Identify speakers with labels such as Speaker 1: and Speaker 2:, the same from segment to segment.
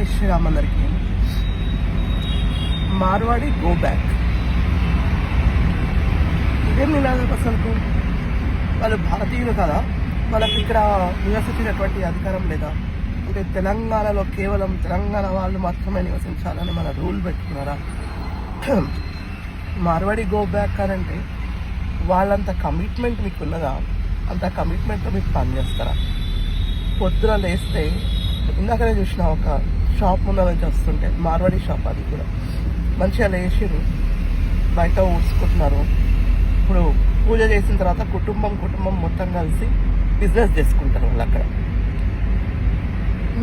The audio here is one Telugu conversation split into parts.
Speaker 1: జై శ్రీరామ్ అందరికీ మార్వాడి గో బ్యాక్ ఇదేం నినాదం అసలు వాళ్ళు భారతీయులు కదా? వాళ్ళకి ఇక్కడ నివసించినటువంటి అధికారం లేదా? అంటే తెలంగాణలో కేవలం తెలంగాణ వాళ్ళు మాత్రమే నివసించాలని మన రూల్ పెట్టుకున్నారా? మార్వాడి గో బ్యాక్ అని అంటే వాళ్ళంత కమిట్మెంట్ మీకు ఉన్నదా? అంత కమిట్మెంట్తో మీకు పనిచేస్తారా? పొద్దున లేస్తే ఇందాకనే చూసిన ఒక షాప్ ముందు నుంచి వస్తుంటే మార్వాడి షాప్ అది కూడా. మంచిగా లేచిరు బయట ఊడ్చుకుంటున్నారు. ఇప్పుడు పూజ చేసిన తర్వాత కుటుంబం కుటుంబం మొత్తం కలిసి బిజినెస్ చేసుకుంటారు వాళ్ళు అక్కడ.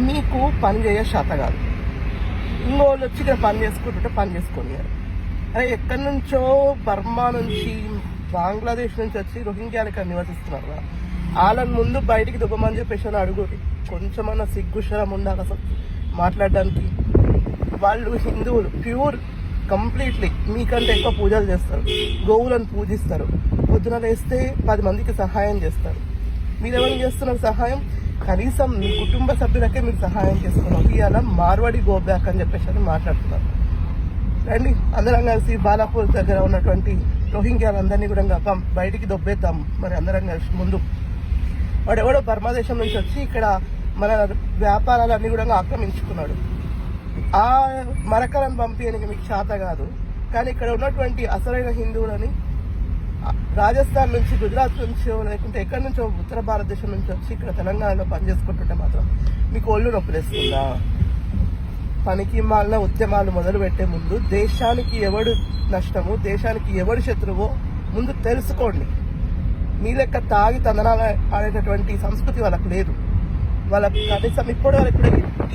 Speaker 1: మీకు పని చేయ శాత కాదు. ఇంకోళ్ళు వచ్చి ఇక్కడ పని చేసుకుంటుంటే పని చేసుకొని అరే ఎక్కడి నుంచో బర్మా నుంచి బంగ్లాదేశ్ నుంచి వచ్చి రోహింగ్యాలు ఇక్కడ నివసిస్తున్నారు వాళ్ళని ముందు బయటికి దుబ్బమని చెప్పేసి అని అడుగురి కొంచెమన్నా సిగ్గుశరం ఉండాలి అసలు. మాట్లాడడానికి వాళ్ళు హిందువులు ప్యూర్ కంప్లీట్లీ మీకంటే ఎక్కువ పూజలు చేస్తారు. గోవులను పూజిస్తారు. పొద్దున లేస్తే పది మందికి సహాయం చేస్తారు. మీరు ఎవరు చేస్తున్నారు సహాయం? కనీసం మీ కుటుంబ సభ్యులకే మీరు సహాయం చేస్తున్నారు. ఇవాళ మార్వాడి గోబ్యాక్ అని చెప్పేసి అని మాట్లాడుతున్నారు. రండి అందరం కలిసి బాలాపూర్ దగ్గర ఉన్నటువంటి రోహింగ్యాలందరినీ కూడా పం- బయటికి దొబ్బేద్దాం. మరి అందరం కలిసి ముందు. వాడెవడో ఎవడో దేశం నుంచి వచ్చి ఇక్కడ మన వ్యాపారాలన్నీ కూడా ఆక్రమించుకున్నాడు. ఆ మరకలను పంపించడానికి మీకు చేత కాదు. కానీ ఇక్కడ ఉన్నటువంటి అసలైన హిందువులని రాజస్థాన్ నుంచి గుజరాత్ నుంచి లేకుంటే ఎక్కడి నుంచో ఉత్తర భారతదేశం నుంచి వచ్చి ఇక్కడ తెలంగాణలో పనిచేసుకుంటుంటే మాత్రం మీకు ఒళ్ళు నొప్పిలేస్తుందా పనికి మాలిన ఉద్యమాలు మొదలు పెట్టే ముందు దేశానికి ఎవడు నష్టము దేశానికి ఎవడు శత్రువో ముందు తెలుసుకోండి. మీ లెక్క తాగి తందనాలు ఆడేటటువంటి సంస్కృతి వాళ్ళకు లేదు. వాళ్ళ కనీసం ఇప్పటి వరకు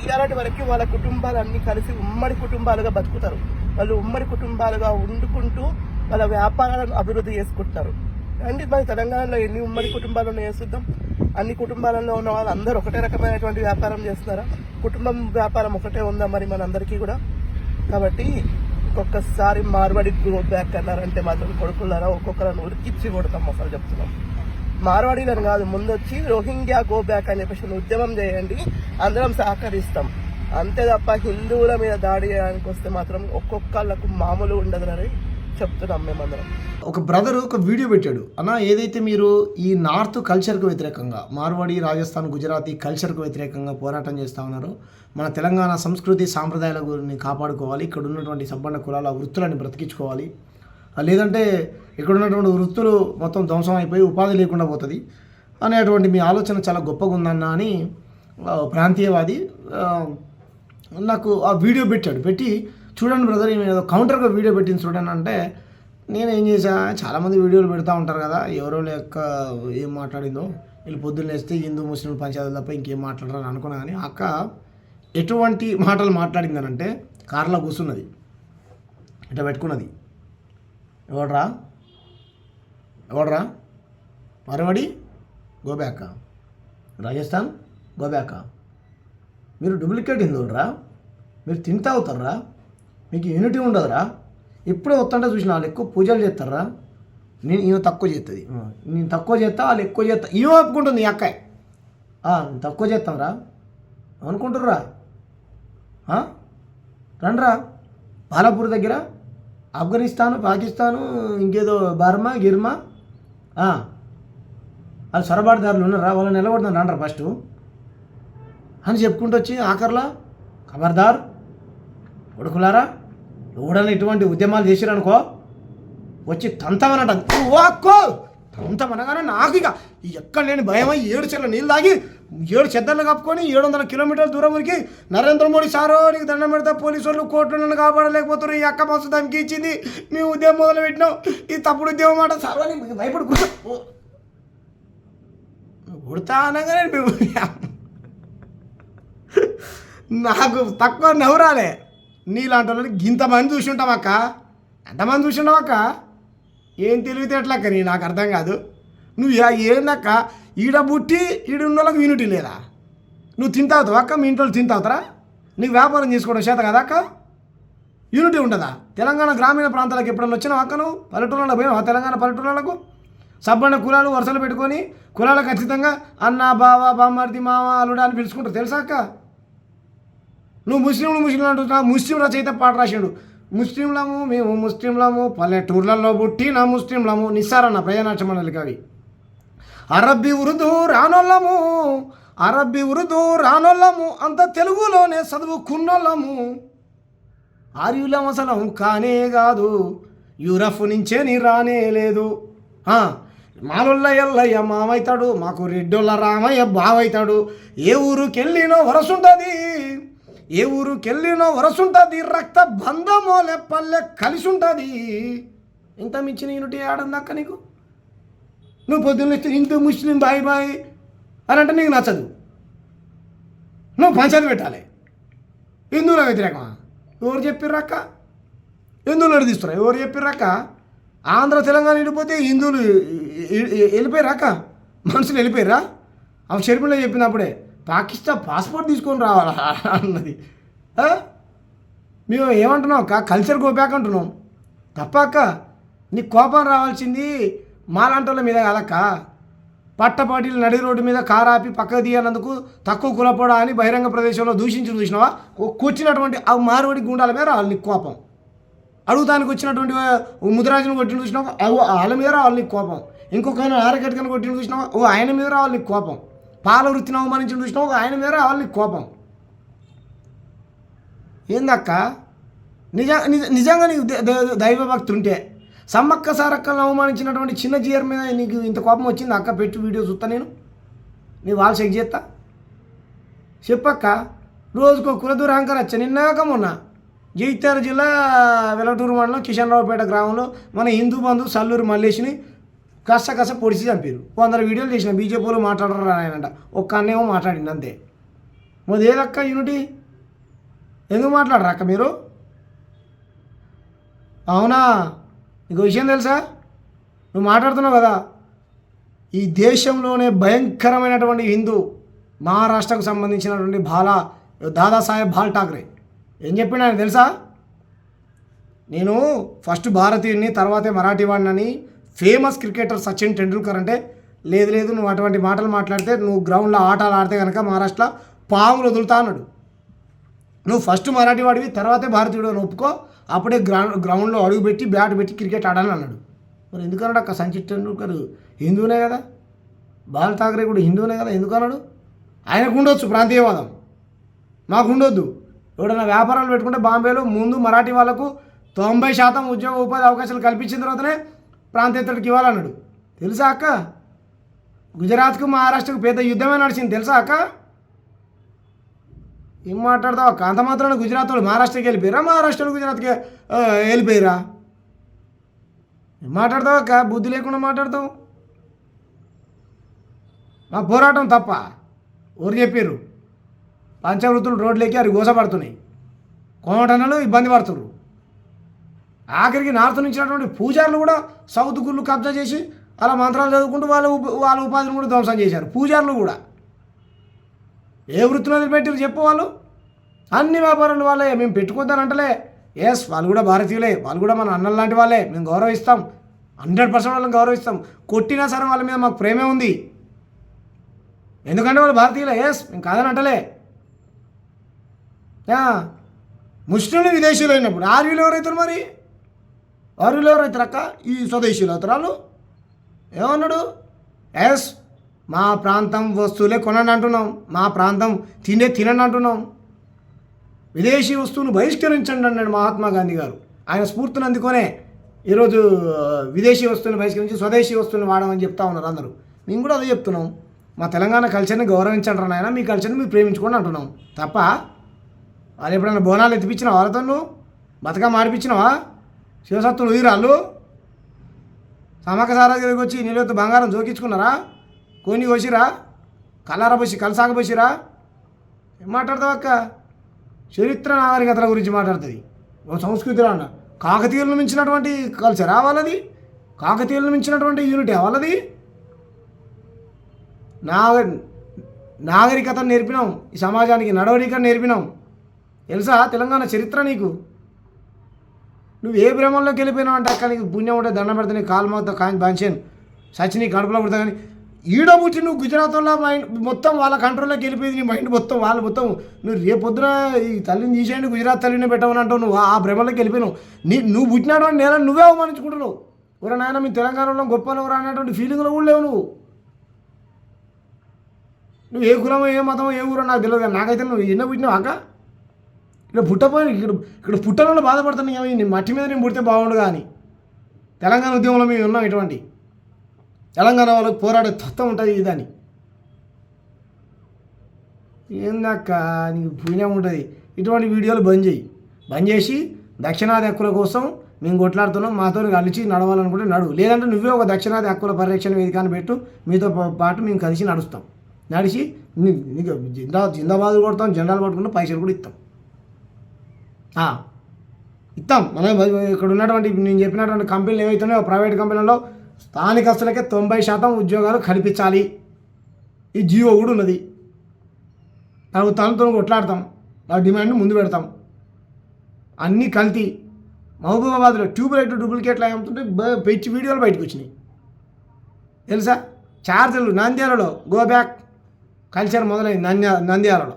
Speaker 1: ఇలాంటి వరకు వాళ్ళ కుటుంబాలన్నీ కలిసి ఉమ్మడి కుటుంబాలుగా బతుకుతారు. వాళ్ళు ఉమ్మడి కుటుంబాలుగా వండుకుంటూ వాళ్ళ వ్యాపారాలను అభివృద్ధి చేసుకుంటారు. అండి మన తెలంగాణలో ఎన్ని ఉమ్మడి కుటుంబాలు ఉన్నాయో చూద్దాం. అన్ని కుటుంబాలలో ఉన్న వాళ్ళు అందరూ ఒకటే రకమైనటువంటి వ్యాపారం చేస్తున్నారా? కుటుంబం వ్యాపారం ఒకటే ఉందా మరి మనందరికీ కూడా? కాబట్టి ఒక్కొక్కసారి మార్వాడి గ్రో బ్యాక్ అన్నారంటే మాత్రం కొడుకులారా ఒక్కొక్కరిని ఉరికిచ్చి కొడతాం అసలు చెప్తున్నాం. మార్వాడీలను కాదు ముందొచ్చి రోహింగ్యా గో బ్యాక్ అని చెప్పేసి ఉద్యమం చేయండి అందరం సహకరిస్తాం. అంతే తప్ప హిందువుల మీద దాడి చేయడానికి వస్తే మాత్రం ఒక్కొక్కళ్ళకు మామూలు ఉండదని చెప్తున్నాం మేమందరం.
Speaker 2: ఒక బ్రదర్ ఒక వీడియో పెట్టాడు. అన్న ఏదైతే మీరు ఈ నార్త్ కల్చర్కు వ్యతిరేకంగా మార్వాడి రాజస్థాన్ గుజరాతీ కల్చర్కు వ్యతిరేకంగా పోరాటం చేస్తూ ఉన్నారో మన తెలంగాణ సంస్కృతి సాంప్రదాయాల గురిని కాపాడుకోవాలి ఇక్కడ ఉన్నటువంటి సంపన్న కులాల వృత్తులని బ్రతికించుకోవాలి. లేదంటే ఇక్కడ ఉన్నటువంటి వృత్తులు మొత్తం ధ్వంసం అయిపోయి ఉపాధి లేకుండా పోతుంది. అనేటువంటి మీ ఆలోచన చాలా గొప్పగా ఉందన్న అని ప్రాంతీయవాది నాకు ఆ వీడియో పెట్టాడు. పెట్టి చూడండి బ్రదర్ ఏదో కౌంటర్గా వీడియో పెట్టింది చూడండి అంటే నేను ఏం చేశా చాలామంది వీడియోలు పెడతా ఉంటారు కదా ఎవరో లేక ఏం మాట్లాడిందో. వీళ్ళు పొద్దున్నేస్తే హిందూ ముస్లిం పంచాయతీ తప్ప ఇంకేం మాట్లాడరు అనుకున్నా కానీ అక్క ఎటువంటి మాటలు మాట్లాడిందనంటే కార్లో కూర్చున్నది. ఇట్లా పెట్టుకున్నది. ఎవడరా? ఎవడ్రా? మరవడి? గోబ్యాక. రాజస్థాన్? గోబ్యాక. మీరు డూప్లికేట్ హిందువులరా? మీరు తింటా అవుతారా? మీకు యూనిటీ ఉండదురా? ఎప్పుడో వస్తుంటే చూసిన వాళ్ళు ఎక్కువ పూజలు చేస్తారా? నేను ఈమె తక్కువ చేస్తుంది నేను తక్కువ చేస్తా వాళ్ళు ఎక్కువ చేస్తా. ఈమె ఒప్పుకుంటుంది ఈ అక్కాయ్ తక్కువ చేస్తాంరా? అనుకుంటుర్రా? రండ్రా. బాలాపూర్ దగ్గర? ఆఫ్ఘనిస్తాను పాకిస్తాను ఇంకేదో బర్మా గిర్మా. వాళ్ళు సొరబాటుదారులు ఉన్నారా వాళ్ళని నిలబడుతున్నారు రండ్రా ఫస్ట్ అని చెప్పుకుంటూ వచ్చి ఆఖర్లా ఖబర్దార్ కొడుకులారా ఎవడన్నా ఇటువంటి ఉద్యమాలు చేసిరనుకో వచ్చి తంతమనట. వాక్కో తంతమనగానే నాకు ఇక ఎక్కడ లేని భయమై ఏడు చెల్ల నీళ్ళు తాగి ఏడు చెద్దర్లు కప్పుకొని ఏడు వందల కిలోమీటర్ల దూరం వరకు నరేంద్ర మోడీ సారో నీకు దండం పెడతా పోలీసు వాళ్ళు కోర్టులను కాపాడలేకపోతున్నారు ఈ అక్క మస్తు ధమ్కి ఇచ్చింది. మీ ఉద్యమం మొదలు పెట్టినాం ఈ తప్పుడు ఉద్యమం మాట సారో నీకు భయపడు కుడతా ఉడతా అనగానే మేము నాకు తక్కువ నవ్వురాలే నీలాంటి వాళ్ళని ఇంతమంది చూసి ఉంటాం అక్క. ఎంతమంది చూసి ఉంటాం అక్క? ఏం తెలివితేటలక్క నీ నాకు అర్థం కాదు. నువ్వు యా- ఏందక్క ఈడ పుట్టి ఈడ ఉన్న వాళ్ళకి యూనిటీ లేదా? నువ్వు తింటావుతావు అక్క? మీ ఇంట్లో తింటావుతారా నీకు వ్యాపారం చేసుకోవడం చేత కదా అక్క? యూనిటీ ఉండదా తెలంగాణ గ్రామీణ ప్రాంతాలకు ఎప్పుడన్నా వచ్చినావు అక్క నువ్వు? పల్లెటూళ్ళలో పోయినావా? తెలంగాణ పల్లెటూళ్ళకు సబ్బన్న కులాలు వరుసలు పెట్టుకొని కులాలు ఖచ్చితంగా అన్న బావ బామ్మర్ది మామ అల్లుడా అని పిలుచుకుంటారు. తెలుసా అక్క? నువ్వు ముస్లింలు ముస్లింలు అంటున్నావు. ముస్లిం రచయిత పాట రాసిండు. ముస్లింలము మేము ముస్లింలము. పల్లెటూర్లలో పుట్టిన ముస్లింలము. నిస్సారన్న ప్రజానాట్య మండలి కవి. అరబ్బి ఉరుదు రానోళ్ళము అరబ్బీ ఉరుదు రానోళ్ళము అంత తెలుగులోనే చదువుకున్నోళ్ళము ఆర్యులం అసలు కానే కాదు యూరఫ్ నుంచే నీ రానే లేదు. మాలొల్ల ఎల్లయ్య మామవుతాడు మాకు రెడ్డొల్ల రామయ్య బావైతాడు. ఏ ఊరుకెళ్ళినో వరసుంటుంది ఏ ఊరుకెళ్ళినో వరసుంటుంది రక్త బంధమోలే పల్లె కలిసి ఉంటుంది ఇంత మించిన యూనిటీ ఆడందాక నీకు? నువ్వు పొద్దున్న హిందూ ముస్లిం బాయ్ బాయ్ అని అంటే నీకు నచ్చదు. నువ్వు పంచాయతీ పెట్టాలి. హిందువుల వ్యతిరేకమా? ఎవరు చెప్పిర్రక్క హిందువులు నడిపిస్తున్నారు ఎవరు చెప్పిర్రక్క ఆంధ్ర తెలంగాణ వెళ్ళిపోతే హిందువులు వెళ్ళిపోయారక్క మనుషులు వెళ్ళిపోయారా అవి షర్మిల చెప్పినప్పుడే పాకిస్తాన్ పాస్పోర్ట్ తీసుకొని రావాలా అన్నది. మేము ఏమంటున్నాం అక్క? కల్చర్ గోపాక్ అంటున్నాం. తప్ప అక్క నీకు కోపం రావాల్సింది మాలాంటోళ్ళ మీద కాదక్క. పట్టపాటిలు నడి రోడ్డు మీద కారాపి పక్కకు తీయనందుకు తక్కువ కులపడా అని బహిరంగ ప్రదేశంలో దూషించి చూసినావా? ఓ కూర్చున్నటువంటి ఆ మారువడి గుండాల మీద వాళ్ళని కోపం. అడుగుతానికి వచ్చినటువంటి ఓ ముదిరాజును కొట్టిన చూసినావా? వాళ్ళ మీద రావాలి కోపం. ఇంకొక ఆయన ఆరగట్టుకని కొట్టిన చూసినావా? ఓ ఆయన మీద వాళ్ళకి కోపం. పాల వృత్తిని అవమానించిన చూసినావా? ఓ ఆయన మీద వాళ్ళకి కోపం. ఏందక్క? నిజ నిజ నిజంగా నీకు ద- ద- దైవభక్తి ఉంటే సమ్మక్క సారక్కలను అవమానించినటువంటి చిన్న జీఆర్ మీద నీకు ఇంత కోపం వచ్చింది? అక్క పెట్టి వీడియో చూస్తా నేను. నీ వాళ్ళు చెక్ చేస్తా చెప్పక్క రోజుకో కులదూరాంకర్ వచ్చా నిన్నాక మొన్న జగిత్యాల జిల్లా వెలటూరు మండలం కిషన్రావుపేట గ్రామంలో మన హిందూ బంధు సల్లూరు మల్లేష్ని కష్ట కష్ట పొడిచి చంపారు వందల వీడియోలు చేసిన బీజేపీలో మాట్లాడరు ఆయనంట ఒక్క అన్నేమో మాట్లాడింది అంతే. మరి ఏదక్క యూనిటీ ఎందుకు మాట్లాడరా అక్క మీరు? అవునా? నీకు విషయం తెలుసా? నువ్వు మాట్లాడుతున్నావు కదా? ఈ దేశంలోనే భయంకరమైనటువంటి హిందూ మహారాష్ట్రకు సంబంధించినటువంటి బాలా దాదాసాహెబ్ బాల్ ఠాక్రే. ఏం చెప్పినా ఆయన తెలుసా? నేను ఫస్ట్ భారతీయుడిని తర్వాతే మరాఠీ వాడినని ఫేమస్ క్రికెటర్ సచిన్ టెండూల్కర్ అంటే లేదు లేదు నువ్వు అటువంటి మాటలు మాట్లాడితే నువ్వు గ్రౌండ్లో ఆటలు ఆడితే కనుక మహారాష్ట్ర పాములు వదులుతా అన్నాడు. నువ్వు ఫస్ట్ మరాఠీ వాడివి తర్వాతే భారతీయుడు అని ఒప్పుకో అప్పుడే గ్రౌండ్ గ్రౌండ్లో అడుగు పెట్టి బ్యాట్ పెట్టి క్రికెట్ ఆడాలని అన్నాడు. మరి ఎందుకన్నాడు అక్క సంచిత్ టెండూల్కర్? హిందూనే కదా. బాల్ ఠాకరే కూడా హిందూనే కదా ఎందుకు అన్నాడు ఆయనకు ఉండొచ్చు ప్రాంతీయవాదం. మాకు ఉండొద్దు. ఎవడన్నా వ్యాపారాలు పెట్టుకుంటే బాంబేలో ముందు మరాఠీ వాళ్ళకు తొంభై శాతం ఉద్యోగ ఉపాధి అవకాశాలు కల్పించిన తర్వాతనే ప్రాంతీయతడికి ఇవ్వాలన్నాడు. తెలుసా అక్క? గుజరాత్కు మహారాష్ట్రకు పెద్ద యుద్ధమే నడిచింది. తెలుసా అక్క? ఏం మాట్లాడతావు? అక్క అంత మాత్రాన గుజరాత్ వాళ్ళు మహారాష్ట్రకి వెళ్ళిపోయారా? మహారాష్ట్ర గుజరాత్కి వెళ్ళిపోయారా? ఏం మాట్లాడతావు అక్క? బుద్ధి లేకుండా మాట్లాడతావు? మా పోరాటం తప్ప ఎవరు చెప్పారు పంచవృత్తులు రోడ్లెక్కి అవి గోసపడుతున్నాయి. కోమటనలు ఇబ్బంది పడుతున్నారు ఆఖరికి నార్త్ నుంచి ఉన్నటువంటి పూజారులు కూడా సౌత్ గుళ్ళు కబ్జా చేసి అలా మంత్రాలు చదువుకుంటూ వాళ్ళ వాళ్ళ ఉపాధిని కూడా ధ్వంసం చేశారు. పూజారులు కూడా. ఏ వృత్తిలో పెట్టారు చెప్పు వాళ్ళు? అన్ని వ్యాపారాలు వాళ్ళే మేము పెట్టుకుందాం అంటలే. ఎస్ వాళ్ళు కూడా భారతీయులే వాళ్ళు కూడా మన అన్నల లాంటి వాళ్ళే మేము గౌరవిస్తాం. హండ్రెడ్ పర్సెంట్ వాళ్ళని గౌరవిస్తాం. కొట్టినా సరే వాళ్ళ మీద మాకు ప్రేమే ఉంది. ఎందుకంటే వాళ్ళు భారతీయులే ఎస్ మేము కాదని అంటలే. యా, ముస్లింలు విదేశీయులు అయినప్పుడు ఆర్యులు ఎవరైతారు మరి? ఆర్యులు ఎవరైతారు అక్క? ఈ స్వదేశీయులు అవుతారు వాళ్ళు? ఏమన్నాడు? ఎస్ మా ప్రాంతం వస్తువులే కొనండి అంటున్నాం మా ప్రాంతం తినే తినండి అంటున్నాం విదేశీ వస్తువును బహిష్కరించండి అన్నాడు మహాత్మా గాంధీ గారు. ఆయన స్ఫూర్తిని అందుకొనే ఈరోజు విదేశీ వస్తువులను బహిష్కరించి స్వదేశీ వస్తువులను వాడమని చెప్తా ఉన్నారు అందరూ. మేము కూడా అదే చెప్తున్నాం. మా తెలంగాణ కల్చర్ని గౌరవించండి నాయన మీ కల్చర్ని మీరు ప్రేమించుకోండి అంటున్నాం. తప్ప వాళ్ళు ఎప్పుడైనా బోనాలు ఎత్తిపించినావా వాళ్ళతో నువ్వు బతుకమ్మ ఆడిపించినావా? శివసత్తులు ఉయ్యరాళ్ళు? సమక సారా దగ్గరికి వచ్చి నీళ్ళతో బంగారం జోకించుకున్నారా? కోని కోసిరా? కలార పోసి కలసాగ పోసిరా? ఏం మాట్లాడతావు అక్క? చరిత్ర నాగరికతల గురించి మాట్లాడుతుంది. ఓ సంస్కృతిలో అన్న. కాకతీయులను మించినటువంటి కల్చరా వాళ్ళది? కాకతీయులను మించినటువంటి యూనిటీ వాళ్ళది? నాగ నాగరికతను నేర్పినాం. ఈ సమాజానికి నడవడికను నేర్పినాం. తెలుసా? తెలంగాణ చరిత్ర నీకు? నువ్వు ఏ భ్రమంలోకి వెళ్ళిపోయినావు అంటే అక్క నీకు పుణ్యం ఉంటే దండం పెడితే నీ కాలు మొత్తం కాని బాంచాను సచి నీ కడుపులో పుడతా కానీ ఈడ పుట్టి నువ్వు గుజరాత్లో మైండ్ మొత్తం వాళ్ళ కంట్రోల్లోకి వెళ్ళిపోయింది నీ మైండ్ మొత్తం వాళ్ళు మొత్తం నువ్వు రేపొద్దున ఈ తల్లిని తీసేయండి గుజరాత్ తల్లిని పెట్టమని అంటావు నువ్వు ఆ భ్రమలోకి వెళ్ళిపోయినావు. నీ నువ్వు పుట్టినాడు అని నేను నువ్వే అవమానించుకుంటున్నావు. ఎవరు నాయన మీ తెలంగాణలో గొప్పలో ఎవరు అనేటువంటి ఫీలింగ్లో కూడా లేవు నువ్వు. నువ్వు ఏ కులమో ఏ మతమో ఏ ఊరో నాకు తెలియదు నాకైతే నువ్వు ఎన్నో పుట్టినావు అక్క ఇక్కడ పుట్టపోయి ఇక్కడ ఇక్కడ పుట్టడంలో బాధపడుతున్నావు మట్టి మీద నేను పుడితే బాగుండు కానీ. తెలంగాణ ఉద్యమంలో మేము ఉన్నాం ఇటువంటి. తెలంగాణ వాళ్ళకి పోరాడే తత్వం ఉంటుంది ఇదని ఏందక్క నీకు పుణ్యం ఉంటుంది. ఇటువంటి వీడియోలు బంద్ చేయి. బంద్ చేసి దక్షిణాది హక్కుల కోసం మేము కొట్లాడుతున్నాం మాతో కలిసి నడవాలనుకుంటే నడువు లేదంటే నువ్వే ఒక దక్షిణాది హక్కుల పరిరక్షణ వేదికను పెట్టు మీతో పాటు మేము కలిసి నడుస్తాం. నడిచి నీకు జిందా జిందాబాద్ కొడతాం జెండాలు పట్టుకుంటే పైసలు కూడా ఇస్తాం. ఇస్తాం. మనం ఇక్కడ ఉన్నటువంటి నేను చెప్పినటువంటి కంపెనీలు ఏవైతున్నాయో ప్రైవేట్ కంపెనీలలో స్థానికస్తులకే తొంభై శాతం ఉద్యోగాలు కల్పించాలి. ఈ జియో కూడా ఉన్నది. ప్రభుత్వాలతో కొట్లాడతాం. ఆ డిమాండ్ ముందు పెడతాం. అన్నీ కల్తీ. మహబూబాబాద్లో ట్యూబ్ లైట్ డూప్లికేట్లు అమ్ముతుంటే బ- వీడియోలు బయటకు వచ్చినాయి తెలుసా? చార్జర్లు నంద్యాలలో గో బ్యాక్ కల్చర్ మొదలైంది నంద్యా నంద్యాలలో.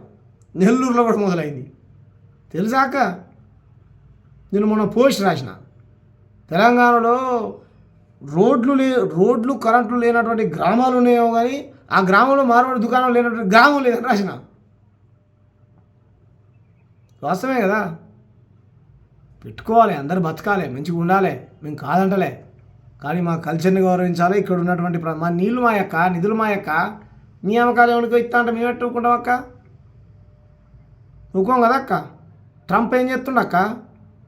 Speaker 2: నెల్లూరులో కూడా మొదలైంది. తెలుసాక నేను మొన్న పోస్ట్ రాసిన. తెలంగాణలో రోడ్లు లే రోడ్లు కరెంట్లు లేనటువంటి గ్రామాలు ఉన్నాయో కానీ ఆ గ్రామంలో మార్వాడి దుకాణం లేనటువంటి గ్రామం లేదని రాసిన. వాస్తవమే కదా? పెట్టుకోవాలి అందరు బతకాలి మంచిగా ఉండాలి మేము కాదంటలే. కానీ మా కల్చర్ని గౌరవించాలి ఇక్కడ ఉన్నటువంటి మా నీళ్ళు మా యొక్క నిధులు మా యొక్క. మీ అమ్మకాలు ఎవరికి ఇస్తా అంటే మేము పెట్టుకుంటాం అక్క? ఊకోం కదా అక్క? ట్రంప్ ఏం చెప్తుండక్క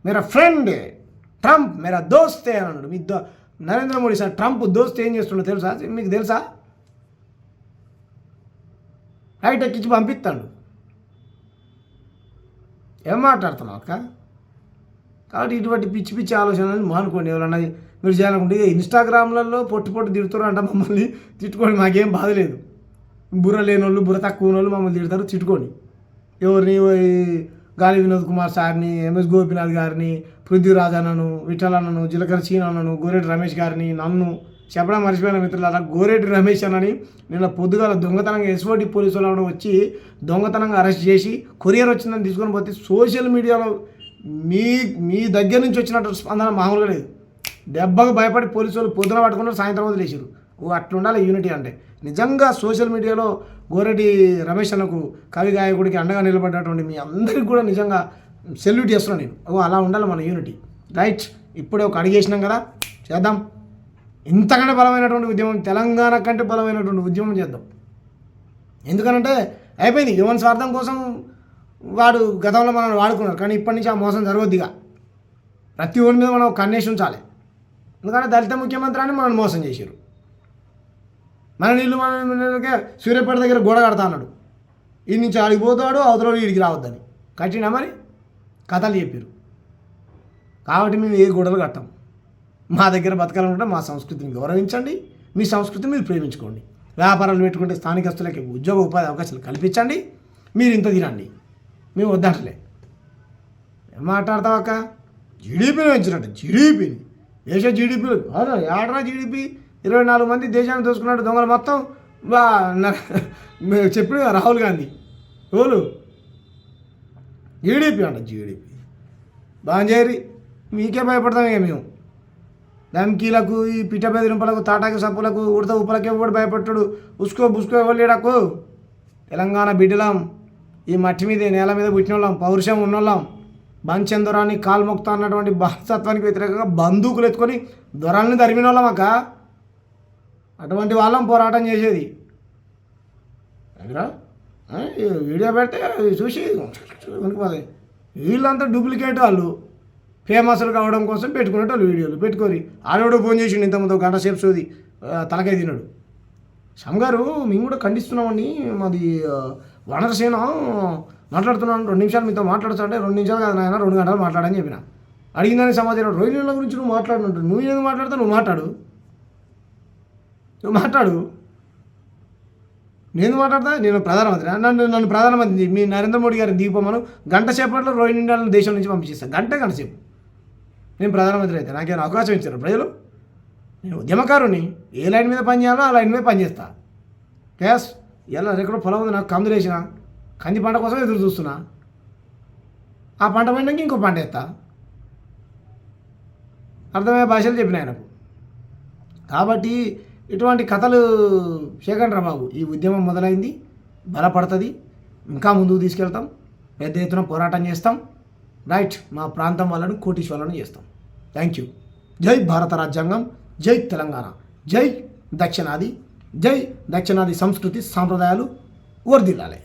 Speaker 2: మేరా ఫ్రెండ్ ట్రంప్ మేరా దోస్తే అని అన్నాడు. మీ దో నరేంద్ర మోడీ సార్ ట్రంప్ దోస్త్ ఏం చేస్తుండో తెలుసా? మీకు తెలుసా? రైట్ ఎక్కించి పంపిస్తాడు. ఏం మాట్లాడుతున్నావు అక్క? కాబట్టి ఇటువంటి పిచ్చి పిచ్చి ఆలోచనలు మానుకోండి ఎవరన్నా. మీరు చేయాలనుకుంటే ఇన్స్టాగ్రామ్లలో పొట్టు పొట్టు తిడుతారు అంట మమ్మల్ని. తిట్టుకోండి మాకేం బాధ లేదు. బుర్ర లేని వాళ్ళు బుర్ర తక్కువ వాళ్ళు మమ్మల్ని తిడతారు తిట్టుకోండి. ఎవరిని గాలి వినోద్ కుమార్ సార్ని ఎంఎస్ గోపినాథ్ గారిని పృథ్వీరాజ్ అన్నను విఠల్ అన్నను జీలకర్ర సీన్ అన్నను గోరెడ్డి రమేష్ గారిని నన్ను చెప్పడం మర్చిపోయిన మిత్రులారా గోరెడ్డి రమేష్ అన్నని నిన్న పొద్దుగాల దొంగతనంగా ఎస్ఓటి పోలీసు వాళ్ళు వచ్చి దొంగతనంగా అరెస్ట్ చేసి కొరియర్ వచ్చిందని తీసుకొని పోతే సోషల్ మీడియాలో మీ మీ దగ్గర నుంచి వచ్చినట్టు స్పందన మామూలుగా లేదు. దెబ్బకు భయపడి పోలీసు వాళ్ళు పొద్దున పట్టుకున్నారు సాయంత్రం వదిలేసారు అట్లుండాలి యూనిటీ అంటే. నిజంగా సోషల్ మీడియాలో గోరటి రమేష్ అన్నకు కవి గాయకుడికి అండగా నిలబడ్డటువంటి మీ అందరికీ కూడా నిజంగా సెల్యూట్ చేస్తున్నాను నేను. ఓ అలా ఉండాలి మన యూనిటీ రైట్ ఇప్పుడే ఒక అడిగేసినాం కదా. చేద్దాం. ఇంతకంటే బలమైనటువంటి ఉద్యమం తెలంగాణ కంటే బలమైనటువంటి ఉద్యమం చేద్దాం. ఎందుకనంటే అయిపోయింది. యువన్ స్వార్థం కోసం వాడు గతంలో మనం వాడుకున్నారు. కానీ ఇప్పటి నుంచి ఆ మోసం జరగొద్దిగా. ప్రతి ఒడి మీద మనం ఒక కన్నేసి ఉంచాలి. ఎందుకంటే దళిత ముఖ్యమంత్రి అని మనం మోసం చేశారు మన నీళ్ళు మన సూర్యపేట దగ్గర గోడ కడతా అన్నాడు. ఈ నుంచి ఆడికి పోతాడు అవతల వీడికి రావద్దని. కట్టినా మరి? కథలు చెప్పారు కాబట్టి మేము ఏ గోడలు కట్టాం. మా దగ్గర బతకాలనుకుంటే మా సంస్కృతిని గౌరవించండి మీ సంస్కృతిని మీరు ప్రేమించుకోండి. వ్యాపారాలు పెట్టుకుంటే స్థానికస్తులకి ఉద్యోగ ఉపాధి అవకాశాలు కల్పించండి మీరు ఇంత తినండి. మేము వద్దంటలే. ఏం మాట్లాడతావు అక్క? జీడీపీని పెంచినట్టు జీడిపిని. దేశ జీడిపి ఆడరా జీడిపి? ఇరవై నాలుగు మంది దేశాన్ని దోసుకున్నట్టు దొంగలు మొత్తం బా చెప్పిన రాహుల్ గాంధీ. ఎవరు? జీడిపి అంట జీడిపి బాంజేరి మీకే భయపడతాం ఇక మేము. ధమ్కీలకు ఈ పిట్ట బెదిరింపులకు తాటాకి సప్పులకు ఉడత ఉప్పులకు ఎవడు భయపడ్డాడు? ఉసుకో బుసుకో ఎవరు తెలంగాణ బిడ్డలం. ఈ మట్టి మీద నేల మీద పుట్టిన వాళ్ళం పౌరుషం ఉన్నోళ్ళం. బంచందొరాన్ని కాలు మొక్తా అన్నటువంటి బాధతత్వానికి వ్యతిరేకంగా బందూకులు ఎత్తుకొని దొరాలని తరిమిన వాళ్ళం అక్క. అటువంటి వాళ్ళం పోరాటం చేసేది. ఎదురా వీడియో పెడితే చూసి వణికిపోతాయి వీళ్ళంతా డూప్లికేట్ వాళ్ళు. ఫేమస్లు కావడం కోసం పెట్టుకునేటోళ్ళు వీడియోలు. పెట్టుకోరి. ఆడవాడు ఫోన్ చేసిండు ఇంతమంది ఒక గంట సేపు సోది. తలకాయ తిన్నాడు. సమ్గారు మేము కూడా ఖండిస్తున్నామండి. మాది వనరసేన మాట్లాడుతున్నాను. రెండు నిమిషాలు మీతో మాట్లాడుతుంటే రెండు నిమిషాలు కాదు నాయన రెండు గంటలు మాట్లాడని చెప్పిన. అడిగిందని సమాచారం రోహిణుల గురించి నువ్వు మాట్లాడినట్టు నువ్వు ఎందుకు మాట్లాడతావు? నువ్వు మాట్లాడు. నువ్వు మాట్లాడు. నేను మాట్లాడతా నేను ప్రధానమంత్రి. నన్ను నన్ను ప్రధానమంత్రి మీ నరేంద్ర మోడీ గారిని దిగిపోమను గంట సేపట్లో రోహిణ్యాలను దేశం నుంచి పంపించేస్తాను గంట గంట సేపు. నేను ప్రధానమంత్రి అయితే నాకేమైనా అవకాశం ఇచ్చారు ప్రజలు? నేను ఉద్యమకారుని ఏ లైన్ మీద పని చేయాలో ఆ లైన్ మీద పనిచేస్తా గ్యాస్ ఎలా ఎక్కడో పొలం ఉంది? నాకు కందులు వేసిన కంది పంట కోసం ఎదురు చూస్తున్నా. ఆ పంట పండకి ఇంకో పంట వేస్తా. అర్థమయ్యే భాషలు చెప్పిన ఆయనకు. కాబట్టి ఇటువంటి కథలు శేఖండ్రా బాబు ఈ ఉద్యమం మొదలైంది బలపడుతుంది. ఇంకా ముందుకు తీసుకెళ్తాం. పెద్ద ఎత్తున పోరాటం చేస్తాం. రైట్ మా ప్రాంతం వాళ్ళను కోటీశ్వరులను చేస్తాం. Thank you. జై భారత రాజ్యాంగం జై తెలంగాణ జై దక్షిణాది జై దక్షిణాది సంస్కృతి సాంప్రదాయాలు వర్దిల్లాలి